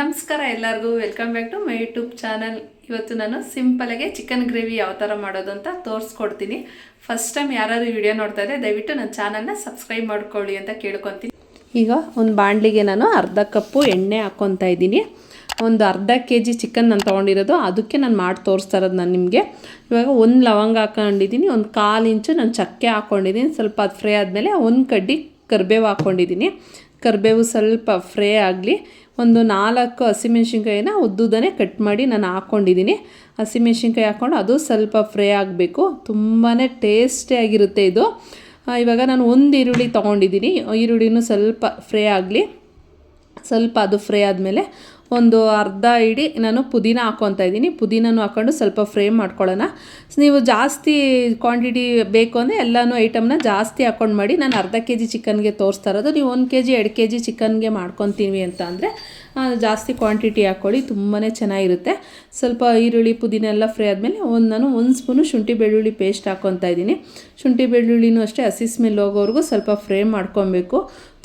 ನಮಸ್ಕಾರ ಎಲ್ಲರಿಗೂ. Welcome back to my YouTube channel ಇವತ್ತು ನಾನು ಸಿಂಪಲಾಗೆ ಚಿಕನ್ ಗ್ರೇವಿ ಯಾವ ಥರ ಮಾಡೋದು ಅಂತ ತೋರಿಸ್ಕೊಡ್ತೀನಿ. ಫಸ್ಟ್ ಟೈಮ್ ಯಾರಾದರೂ ವಿಡಿಯೋ ನೋಡ್ತಾ ಇದ್ದರೆ ದಯವಿಟ್ಟು ನನ್ನ ಚಾನಲ್ನ ಸಬ್ಸ್ಕ್ರೈಬ್ ಮಾಡ್ಕೊಳ್ಳಿ ಅಂತ ಕೇಳ್ಕೊತೀನಿ. ಈಗ ಒಂದು ಬಾಣಲಿಗೆ ನಾನು ಅರ್ಧ ಕಪ್ಪು ಎಣ್ಣೆ ಹಾಕ್ಕೊತಾ ಇದ್ದೀನಿ. ಒಂದು ಅರ್ಧ ಕೆ ಜಿ ಚಿಕನ್ ನಾನು ತೊಗೊಂಡಿರೋದು. ಅದಕ್ಕೆ ನಾನು ಮಾಡಿ ತೋರಿಸ್ತಾ ಇರೋದು ನಾನು ನಿಮಗೆ. ಇವಾಗ ಒಂದು ಲವಂಗ ಹಾಕೊಂಡಿದ್ದೀನಿ. ಒಂದು ಕಾಲು ಇಂಚು ನಾನು ಚಕ್ಕೆ ಹಾಕ್ಕೊಂಡಿದ್ದೀನಿ ಸ್ವಲ್ಪ ಅದು ಫ್ರೈ ಆದಮೇಲೆ ಒಂದು ಕಡ್ಡಿ ಕರಿಬೇವು ಹಾಕ್ಕೊಂಡಿದ್ದೀನಿ ಕರಿಬೇವು ಸ್ವಲ್ಪ ಫ್ರೈ ಆಗಲಿ. ಒಂದು ನಾಲ್ಕು ಹಸಿಮೆಣ್ಸಿನ್ಕಾಯಿನ ಉದ್ದುದ್ದನೇ ಕಟ್ ಮಾಡಿ ನಾನು ಹಾಕ್ಕೊಂಡಿದ್ದೀನಿ ಹಸಿಮೆಣ್ಸಿನ್ಕಾಯಿ ಹಾಕ್ಕೊಂಡು ಅದು ಸ್ವಲ್ಪ ಫ್ರೈ ಆಗಬೇಕು. ತುಂಬಾ ಟೇಸ್ಟಿಯಾಗಿರುತ್ತೆ ಇದು. ಇವಾಗ ನಾನು ಒಂದು ಈರುಳ್ಳಿ ತೊಗೊಂಡಿದ್ದೀನಿ. ಈರುಳ್ಳಿನೂ ಸ್ವಲ್ಪ ಫ್ರೈ ಆಗಲಿ. ಸ್ವಲ್ಪ ಅದು ಫ್ರೈ ಆದಮೇಲೆ ಒಂದು ಅರ್ಧ ಇಡಿ ನಾನು ಪುದೀನ ಹಾಕ್ಕೊತಾ ಇದ್ದೀನಿ. ಪುದೀನೂ ಹಾಕ್ಕೊಂಡು ಸ್ವಲ್ಪ ಫ್ರೈ ಮಾಡ್ಕೊಳ್ಳೋಣ. ನೀವು ಜಾಸ್ತಿ ಕ್ವಾಂಟಿಟಿ ಬೇಕು ಅಂದರೆ ಎಲ್ಲನೂ ಐಟಮ್ನ ಜಾಸ್ತಿ ಹಾಕ್ಕೊಂಡು ಮಾಡಿ. ನಾನು ಅರ್ಧ ಕೆ ಜಿ ಚಿಕನ್ಗೆ ತೋರಿಸ್ತಾ ಇರೋದು. ನೀವು ಒಂದು ಕೆ ಜಿ ಎರಡು ಕೆ ಜಿ ಚಿಕನ್ಗೆ ಮಾಡ್ಕೊತೀವಿ ಅಂತ ಅಂದರೆ ಜಾಸ್ತಿ ಕ್ವಾಂಟಿಟಿ ಹಾಕ್ಕೊಳ್ಳಿ ತುಂಬಾ ಚೆನ್ನಾಗಿರುತ್ತೆ. ಸ್ವಲ್ಪ ಈರುಳ್ಳಿ, ಪುದೀನ ಎಲ್ಲ ಫ್ರೈ ಆದಮೇಲೆ ಒಂದು ನಾನು ಒಂದು ಸ್ಪೂನು ಶುಂಠಿ ಬೆಳ್ಳುಳ್ಳಿ ಪೇಸ್ಟ್ ಹಾಕ್ಕೊತಾ ಇದ್ದೀನಿ. ಶುಂಠಿ ಬೆಳ್ಳುಳ್ಳಿನೂ ಅಷ್ಟೇ, ಹಸಿ ಸ್ಮೆಲ್ ಹೋಗೋವರೆಗೂ ಸ್ವಲ್ಪ ಫ್ರೈ ಮಾಡ್ಕೊಬೇಕು.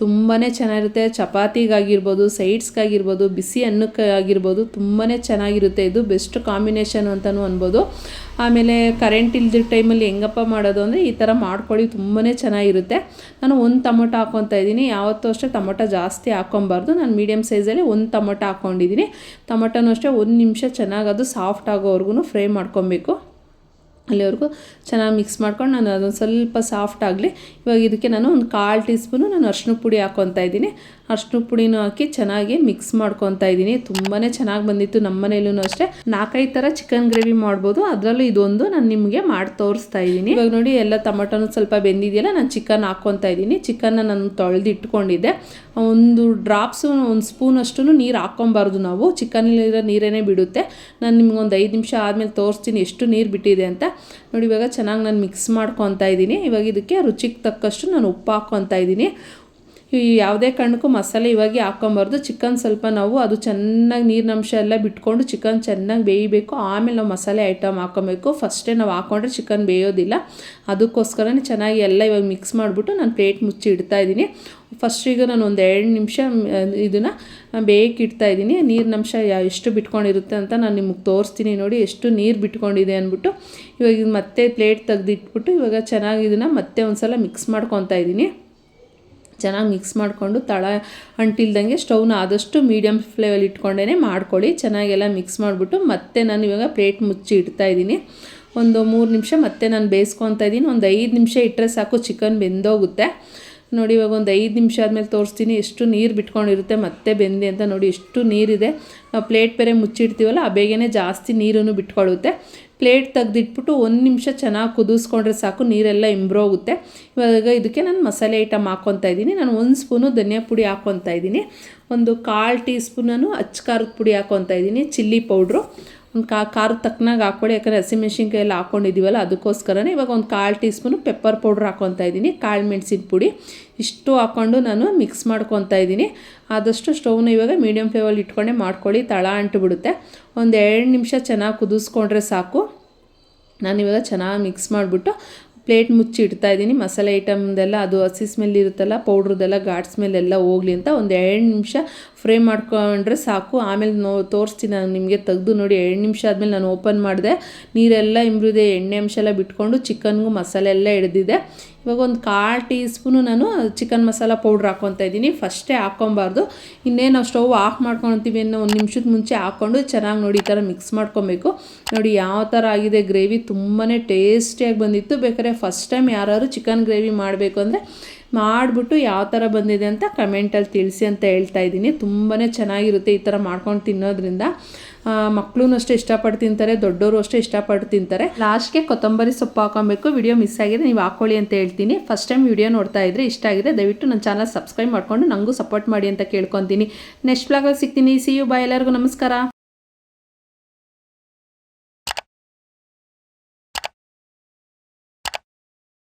ತುಂಬಾ ಚೆನ್ನಾಗಿರುತ್ತೆ. ಚಪಾತಿಗಾಗಿರ್ಬೋದು ಸೈಡ್ಸ್ಗಾಗಿರ್ಬೋದು ಬಿಸಿ ಅನ್ನಕ್ಕೆ ಆಗಿರ್ಬೋದು ತುಂಬಾ ಚೆನ್ನಾಗಿರುತ್ತೆ. ಇದು ಬೆಸ್ಟ್ ಕಾಂಬಿನೇಷನ್ ಅಂತಲೂ ಅನ್ಬೋದು. ಆಮೇಲೆ ಕರೆಂಟ್ ಇಲ್ದಿದ್ದ ಟೈಮಲ್ಲಿ ಹೆಂಗಪ್ಪ ಮಾಡೋದು ಅಂದರೆ ಈ ಥರ ಮಾಡ್ಕೊಳ್ಳಿ ತುಂಬಾ ಚೆನ್ನಾಗಿರುತ್ತೆ. ನಾನು ಒಂದು ಟೊಮೊಟೊ ಹಾಕ್ಕೊತಾ ಇದ್ದೀನಿ. ಯಾವತ್ತೂ ಅಷ್ಟೇ ಟೊಮೊಟೊ ಜಾಸ್ತಿ ಹಾಕ್ಕೊಬಾರ್ದು ನಾನು ಮೀಡಿಯಮ್ ಸೈಜಲ್ಲಿ ಒಂದು ಟೊಮೊಟೊ ಹಾಕ್ಕೊಂಡಿದ್ದೀನಿ ಟೊಮೊಟೊನೂ ಅಷ್ಟೇ ಒಂದು ನಿಮಿಷ ಚೆನ್ನಾಗಿ ಅದು ಸಾಫ್ಟ್ ಆಗೋವರೆಗೂ ಫ್ರೈ ಮಾಡ್ಕೊಬೇಕು. ಅಲ್ಲಿವರೆಗೂ ಚೆನ್ನಾಗಿ ಮಿಕ್ಸ್ ಮಾಡ್ಕೊಂಡು ನಾನು ಅದೊಂದು ಸ್ವಲ್ಪ ಸಾಫ್ಟ್ ಆಗಲಿ, ಇವಾಗ ಇದಕ್ಕೆ ನಾನು ಒಂದು ಕಾಲು ಟೀ ಸ್ಪೂನು ನಾನು ಅರ್ಶಿನ ಪುಡಿ ಹಾಕ್ಕೊತಾ ಇದ್ದೀನಿ. ಅರ್ಶಿನ ಪುಡಿನೂ ಹಾಕಿ ಚೆನ್ನಾಗಿ ಮಿಕ್ಸ್ ಮಾಡ್ಕೊತಾ ಇದ್ದೀನಿ. ತುಂಬಾ ಚೆನ್ನಾಗಿ ಬಂದಿತ್ತು ನಮ್ಮ ಮನೇಲೂ ಅಷ್ಟೇ. ನಾಲ್ಕೈದು ಥರ ಚಿಕನ್ ಗ್ರೇವಿ ಮಾಡ್ಬೋದು. ಅದರಲ್ಲೂ ಇದೊಂದು ನಾನು ನಿಮಗೆ ಮಾಡಿ ತೋರಿಸ್ತಾ ಇದ್ದೀನಿ. ಇವಾಗ ನೋಡಿ, ಎಲ್ಲ ಟಮಟೋನು ಸ್ವಲ್ಪ ಬೆಂದಿದೆಯಲ್ಲ, ನಾನು ಚಿಕನ್ ಹಾಕ್ಕೊತಾ ಇದ್ದೀನಿ. ಚಿಕನ್ನ ನಾನು ತೊಳೆದಿಟ್ಕೊಂಡಿದ್ದೆ. ಒಂದು ಡ್ರಾಪ್ಸು ಒಂದು ಸ್ಪೂನ್ ಅಷ್ಟು ನೀರು ಹಾಕ್ಕೊಬಾರ್ದು ನಾವು. ಚಿಕನಲ್ಲಿರೋ ನೀರೇನೆ ಬಿಡುತ್ತೆ. ನಾನು ನಿಮ್ಗೆ ಒಂದು ಐದು ನಿಮಿಷ ಆದಮೇಲೆ ತೋರಿಸ್ತೀನಿ ಎಷ್ಟು ನೀರು ಬಿಟ್ಟಿದೆ ಅಂತ. ನೋಡಿ, ಇವಾಗ ಚೆನ್ನಾಗಿ ನಾನು ಮಿಕ್ಸ್ ಮಾಡ್ಕೊತಾ ಇದ್ದೀನಿ. ಇವಾಗ ಇದಕ್ಕೆ ರುಚಿಗೆ ತಕ್ಕಷ್ಟು ನಾನು ಉಪ್ಪು ಹಾಕ್ಕೊತಾ ಇದ್ದೀನಿ. ಯಾವುದೇ ಕಾರಣಕ್ಕೂ ಮಸಾಲೆ ಇವಾಗ ಹಾಕ್ಕೊಬಾರ್ದು. ಚಿಕನ್ ಸ್ವಲ್ಪ ನಾವು ಅದು ಚೆನ್ನಾಗಿ ನೀರಿನಂಶ ಎಲ್ಲ ಬಿಟ್ಕೊಂಡು ಚಿಕನ್ ಚೆನ್ನಾಗಿ ಬೇಯಬೇಕು. ಆಮೇಲೆ ನಾವು ಮಸಾಲೆ ಐಟಮ್ ಹಾಕ್ಕೊಬೇಕು. ಫಸ್ಟೇ ನಾವು ಹಾಕ್ಕೊಂಡ್ರೆ ಚಿಕನ್ ಬೇಯೋದಿಲ್ಲ. ಅದಕ್ಕೋಸ್ಕರನೇ ಚೆನ್ನಾಗಿ ಎಲ್ಲ ಇವಾಗ ಮಿಕ್ಸ್ ಮಾಡಿಬಿಟ್ಟು ನಾನು ಪ್ಲೇಟ್ ಮುಚ್ಚಿ ಇಡ್ತಾ ಇದ್ದೀನಿ. ಫಸ್ಟಿಗೆ ನಾನು ಒಂದು ಎರಡು ನಿಮಿಷ, ಇದನ್ನು ಬೇಯಕ್ಕೆ ಇದ್ದೀನಿ. ನೀರಿನಂಶ ಎಷ್ಟು ಬಿಟ್ಕೊಂಡಿರುತ್ತೆ ಅಂತ ನಾನು ನಿಮಗೆ ತೋರಿಸ್ತೀನಿ ನೋಡಿ. ಎಷ್ಟು ನೀರು ಬಿಟ್ಕೊಂಡಿದೆ ಅಂದ್ಬಿಟ್ಟು. ಇವಾಗ ಮತ್ತೆ ಪ್ಲೇಟ್ ತೆಗೆದಿಟ್ಬಿಟ್ಟು ಇವಾಗ ಚೆನ್ನಾಗಿ ಇದನ್ನು ಮತ್ತೆ ಒಂದು ಸಲ ಮಿಕ್ಸ್ ಮಾಡ್ಕೊತಾ ಇದ್ದೀನಿ. ಚೆನ್ನಾಗಿ ಮಿಕ್ಸ್ ಮಾಡಿಕೊಂಡು ತಳ ಅಂಟಿಲ್ದಂಗೆ ಸ್ಟವ್ನ ಆದಷ್ಟು ಮೀಡಿಯಮ್ ಫ್ಲೇವಲ್ಲಿ ಇಟ್ಕೊಂಡೇ ಮಾಡ್ಕೊಳ್ಳಿ. ಚೆನ್ನಾಗೆಲ್ಲ ಮಿಕ್ಸ್ ಮಾಡಿಬಿಟ್ಟು ಮತ್ತೆ ನಾನು ಇವಾಗ ಪ್ಲೇಟ್ ಮುಚ್ಚಿ ಇಡ್ತಾ ಇದ್ದೀನಿ. ಒಂದು ಮೂರು ನಿಮಿಷ ಮತ್ತೆ ನಾನು ಬೇಯಿಸ್ಕೊತಾ ಇದ್ದೀನಿ. ಒಂದು ಐದು ನಿಮಿಷ ಇಟ್ಟರೆ ಸಾಕು ಚಿಕನ್ ಬೆಂದೋಗುತ್ತೆ. ನೋಡಿ, ಇವಾಗ ಒಂದು ಐದು ನಿಮಿಷ ಆದಮೇಲೆ ತೋರಿಸ್ತೀನಿ. ಎಷ್ಟು ನೀರು ಬಿಟ್ಕೊಂಡಿರುತ್ತೆ, ಮತ್ತೆ ಬೆಂದೆ ಅಂತ ನೋಡಿ, ಎಷ್ಟು ನೀರಿದೆ. ನಾವು ಪ್ಲೇಟ್ ಬೇರೆ ಮುಚ್ಚಿಡ್ತೀವಲ್ಲ, ಆ ಬೇಗನೆ ಜಾಸ್ತಿ ನೀರನ್ನು ಬಿಟ್ಕೊಳ್ಳುತ್ತೆ. ಪ್ಲೇಟ್ ತೆಗೆದಿಟ್ಬಿಟ್ಟು ಒಂದು ನಿಮಿಷ ಚೆನ್ನಾಗಿ ಕುದಿಸ್ಕೊಂಡ್ರೆ ಸಾಕು, ನೀರೆಲ್ಲ ಇಂಬ್ರೋಗುತ್ತೆ. ಇವಾಗ ಇದಕ್ಕೆ ನಾನು ಮಸಾಲೆ ಐಟಮ್ ಹಾಕ್ಕೊತಾ ಇದ್ದೀನಿ. ನಾನು ಒಂದು ಸ್ಪೂನು ಧನಿಯಾ ಪುಡಿ ಹಾಕ್ಕೊತಾ ಇದ್ದೀನಿ. ಒಂದು ಕಾಲು ಟೀ ಸ್ಪೂನನ್ನು ಅಚ್ಚ ಖಾರದ ಪುಡಿ ಹಾಕ್ಕೊತಾ ಇದ್ದೀನಿ, ಚಿಲ್ಲಿ ಪೌಡ್ರು. ಕಾ ಖಾರದ ತಕ್ಕನಾಗ ಹಾಕ್ಕೊಳ್ಳಿ. ಯಾಕಂದರೆ ಹಸಿಮೆಣ್ಸಿನ್ಕಾಯಿ ಎಲ್ಲ ಹಾಕ್ಕೊಂಡಿದ್ದೀವಲ್ಲ, ಅದಕ್ಕೋಸ್ಕರನೇ ಇವಾಗ ಒಂದು ಕಾಲು ಟೀ ಸ್ಪೂನು ಪೆಪ್ಪರ್ ಪೌಡ್ರ್ ಹಾಕ್ಕೊತಾ ಇದ್ದೀನಿ. ಕಾಳು ಮೆಣಸಿನ ಪುಡಿ ಇಷ್ಟು ಹಾಕ್ಕೊಂಡು ನಾನು ಮಿಕ್ಸ್ ಮಾಡ್ಕೊತಾ ಇದ್ದೀನಿ. ಆದಷ್ಟು ಸ್ಟೌವ್ನ ಇವಾಗ ಮೀಡಿಯಮ್ ಫ್ಲೇವಲ್ಲಿ ಇಟ್ಕೊಂಡೆ ಮಾಡ್ಕೊಳ್ಳಿ. ತಳ ಅಂಟುಬಿಡುತ್ತೆ. ಒಂದು ಎರಡು ನಿಮಿಷ ಚೆನ್ನಾಗಿ ಕುದಿಸ್ಕೊಂಡ್ರೆ ಸಾಕು. ನಾನಿವಾಗ ಚೆನ್ನಾಗಿ ಮಿಕ್ಸ್ ಮಾಡಿಬಿಟ್ಟು ಪ್ಲೇಟ್ ಮುಚ್ಚಿ ಇಡ್ತಾ ಇದ್ದೀನಿ. ಮಸಾಲೆ ಐಟಮ್ದೆಲ್ಲ ಅದು ಹಸಿ ಸ್ಮೆಲ್ ಇರುತ್ತಲ್ಲ ಪೌಡ್ರದೆಲ್ಲ ಘಾಟ್ ಸ್ಮೆಲ್ ಎಲ್ಲ ಹೋಗಲಿ ಅಂತ ಒಂದು ಎರಡು ನಿಮಿಷ ಫ್ರೈ ಮಾಡ್ಕೊಂಡ್ರೆ ಸಾಕು. ಆಮೇಲೆ ನೋ, ತೋರಿಸ್ತೀನಿ ನಾನು ನಿಮಗೆ ತೆಗೆದು ನೋಡಿ. ಎರಡು ನಿಮಿಷ ಆದಮೇಲೆ ನಾನು ಓಪನ್ ಮಾಡಿದೆ. ನೀರೆಲ್ಲ ಇಂಬ್ರಿದೆ ಎಣ್ಣೆ ಅಂಶ ಎಲ್ಲ ಬಿಟ್ಕೊಂಡು ಚಿಕನ್ಗೂ ಮಸಾಲೆ ಎಲ್ಲ ಹಿಡ್ದಿದೆ. ಇವಾಗ ಒಂದು ಕಾಲು ಟೀ ಸ್ಪೂನು ನಾನು ಚಿಕನ್ ಮಸಾಲ ಪೌಡ್ರ್ ಹಾಕ್ಕೊತಾ ಇದ್ದೀನಿ. ಫಸ್ಟೇ ಹಾಕ್ಕೊಬಾರ್ದು. ಇನ್ನೇನು ನಾವು ಸ್ಟವ್ ಆಫ್ ಮಾಡ್ಕೊಳ್ತೀವಿ ಅನ್ನೋ ಒಂದು ನಿಮಿಷದ ಮುಂಚೆ ಹಾಕ್ಕೊಂಡು ಚೆನ್ನಾಗಿ ನೋಡಿ ಈ ಥರ ಮಿಕ್ಸ್ ಮಾಡ್ಕೊಬೇಕು. ನೋಡಿ ಯಾವ ಥರ ಆಗಿದೆ ಗ್ರೇವಿ ತುಂಬಾ ಟೇಸ್ಟಿಯಾಗಿ ಬಂದಿತ್ತು. ಬೇಕಾದ್ರೆ ಫಸ್ಟ್ ಟೈಮ್ ಯಾರಾದ್ರು ಚಿಕನ್ ಗ್ರೇವಿ ಮಾಡಬೇಕು ಅಂದರೆ ಮಾಡಿಬಿಟ್ಟು ಯಾವ ಥರ ಬಂದಿದೆ ಅಂತ ಕಮೆಂಟಲ್ಲಿ ತಿಳಿಸಿ ಅಂತ ಹೇಳ್ತಾ ಇದ್ದೀನಿ. ತುಂಬಾ ಚೆನ್ನಾಗಿರುತ್ತೆ ಈ ಥರ ಮಾಡ್ಕೊಂಡು ತಿನ್ನೋದ್ರಿಂದ. ಮಕ್ಕಳು ಅಷ್ಟೇ ಇಷ್ಟಪಟ್ಟು ತಿಂತಾರೆ ದೊಡ್ಡವರು ಅಷ್ಟೇ ಇಷ್ಟಪಟ್ಟು ತಿಂತಾರೆ. ಲಾಸ್ಟ್ಗೆ ಕೊತ್ತಂಬರಿ ಸೊಪ್ಪು ಹಾಕೊಬೇಕು ವಿಡಿಯೋ ಮಿಸ್ ಆಗಿದೆ, ನೀವು ಹಾಕೊಳ್ಳಿ ಅಂತ ಹೇಳ್ತೀನಿ. ಫಸ್ಟ್ ಟೈಮ್ ವಿಡಿಯೋ ನೋಡ್ತಾ ಇದ್ರೆ ಇಷ್ಟ ಆಗಿದೆ, ದಯವಿಟ್ಟು ನನ್ನ ಚಾನಲ್ ಸಬ್ಸ್ಕ್ರೈಬ್ ಮಾಡಿಕೊಂಡು ನನಗೂ ಸಪೋರ್ಟ್ ಮಾಡಿ ಅಂತ ಕೇಳ್ಕೊತೀನಿ. ನೆಕ್ಸ್ಟ್ ಬ್ಲಾಗಲ್ಲಿ ಸಿಗ್ತೀನಿ. ಸಿ ಯು ಬಾಯ್ ಎಲ್ಲರಿಗೂ ನಮಸ್ಕಾರ.